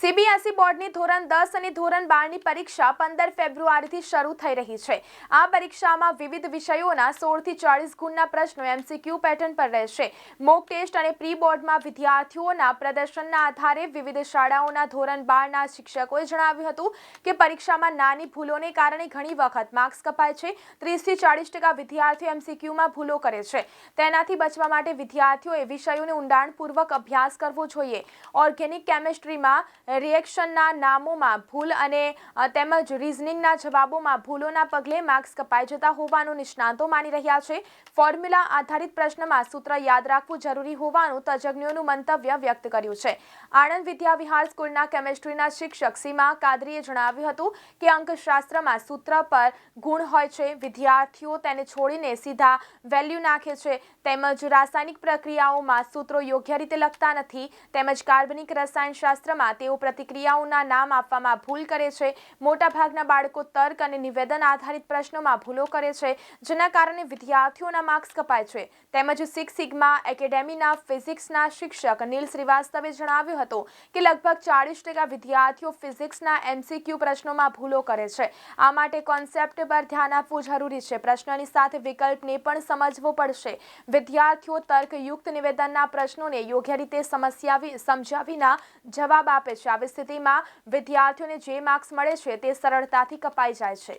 CBSE બોર્ડની ધોરણ દસ અને ધોરણ બારની પરીક્ષા પંદર ફેબ્રુઆરીથી શરૂ થઈ રહી છે. આ પરીક્ષામાં વિવિધ વિષયોના સોળથી ચાળીસ ગુણના પ્રશ્નો એમસીક્યુ પેટર્ન પર રહેશે. મોક ટેસ્ટ અને પ્રી બોર્ડમાં વિદ્યાર્થીઓના પ્રદર્શનના આધારે વિવિધ શાળાઓના ધોરણ બારના શિક્ષકોએ જણાવ્યું હતું કે પરીક્ષામાં નાની ભૂલોને કારણે ઘણી વખત માર્ક્સ કપાય છે. ત્રીસથી ચાળીસ ટકા વિદ્યાર્થીઓ એમસીક્યુમાં ભૂલો કરે છે. તેનાથી બચવા માટે વિદ્યાર્થીઓએ વિષયોને ઊંડાણપૂર્વક અભ્યાસ કરવો જોઈએ. ઓર્ગેનિક કેમેસ્ટ્રીમાં રિએક્શનના નામોમાં ભૂલ અને તેમજ રિઝનિંગના જવાબોમાં ભૂલોના પગલે માર્ક્સ કપાઈ જતા હોવાનું નિષ્ણાંતો માની રહ્યા છે. ફોર્મ્યુલા આધારિત પ્રશ્નમાં સૂત્ર યાદ રાખવું જરૂરી હોવાનું તજજ્ઞોનું મંતવ્ય વ્યક્ત કર્યું છે. આણંદ વિદ્યાવિહાર સ્કૂલના કેમેસ્ટ્રીના શિક્ષક સીમા કાદરીએ જણાવ્યું હતું કે અંકશાસ્ત્રમાં સૂત્ર પર ગુણ હોય છે, વિદ્યાર્થીઓ તેને છોડીને સીધા વેલ્યુ નાખે છે, તેમજ રાસાયણિક પ્રક્રિયાઓમાં સૂત્રો યોગ્ય રીતે લખતા નથી, તેમજ કાર્બનિક રસાયણશાસ્ત્રમાં તેઓ પ્રતિક્રિયાઓના નામ આપવામાં ભૂલ કરે છે. મોટાભાગના બાળકો તર્ક અને નિવેદન આધારિત પ્રશ્નોમાં ભૂલો કરે છે, જેના કારણે વિદ્યાર્થીઓના માર્ક્સ કપાય છે. તેમજ સિક્સ સિગ્મા એકેડેમીના ફિઝિક્સના શિક્ષક નીલ શ્રીવાસ્તવે જણાવ્યું હતું કે લગભગ ચાળીસ ટકા વિદ્યાર્થીઓ ફિઝિક્સના એમસીક્યુ પ્રશ્નોમાં ભૂલો કરે છે. આ માટે કોન્સેપ્ટ પર ધ્યાન આપવું જરૂરી છે. પ્રશ્નની સાથે વિકલ્પને પણ સમજવો પડશે. વિદ્યાર્થીઓ તર્કયુક્ત નિવેદનના પ્રશ્નોને યોગ્ય રીતે સમસ્યા સમજ્યા જવાબ આપે છે. આવી સ્થિતિમાં વિદ્યાર્થીઓને જે માર્ક્સ મળે છે તે સરળતાથી કપાઈ જાય છે.